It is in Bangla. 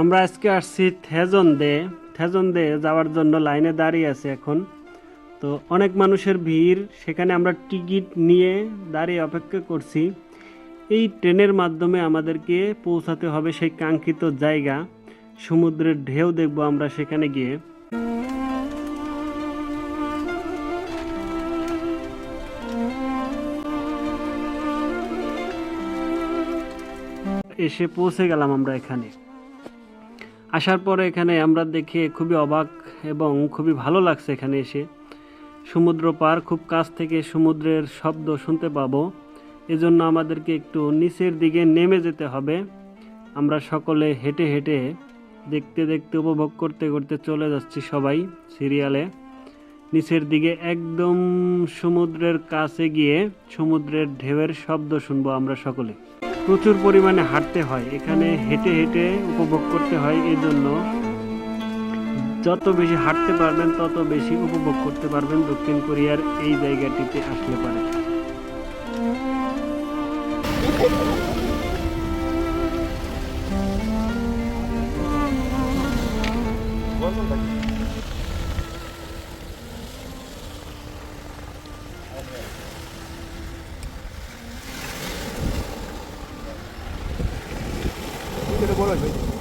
আমরা আজকে আসছি থেজন দে থেজন দে যাওয়ার জন্য লাইনে দাঁড়িয়ে আছে এখন। তো অনেক মানুষের ভিড়, সেখানে আমরা টিকিট নিয়ে দাঁড়িয়ে অপেক্ষা করছি। এই ট্রেনের মাধ্যমে আমাদেরকে পৌঁছাতে হবে সেই কাঙ্ক্ষিত জায়গা, সমুদ্রের ঢেউ দেখব আমরা সেখানে গিয়ে। এসে পৌঁছে গেলাম আমরা এখানে। আসার পরে এখানে আমরা দেখে খুবই অবাক এবং খুবই ভালো লাগছে এখানে এসে। সমুদ্র পার, খুব কাছ থেকে সমুদ্রের শব্দ শুনতে পাবো। এজন্য আমাদেরকে একটু নিচের দিকে নেমে যেতে হবে। আমরা সকলে হেঁটে হেঁটে দেখতে দেখতে উপভোগ করতে করতে চলে যাচ্ছি সবাই সিরিয়ালে। নিচের দিকে একদম সমুদ্রের কাছে গিয়ে সমুদ্রের ঢেউয়ের শব্দ শুনব আমরা সকলে। প্রচুর পরিমাণে হাঁটতে হয়। এখানে হেঁটে হেঁটে উপভোগ করতে হয় এই জন্য। যত বেশি হাঁটতে পারবেন, তত বেশি উপভোগ করতে পারবেন দক্ষিণ কোরিয়ার এই জায়গাটিতে আসলে পারে। এটা boa noite.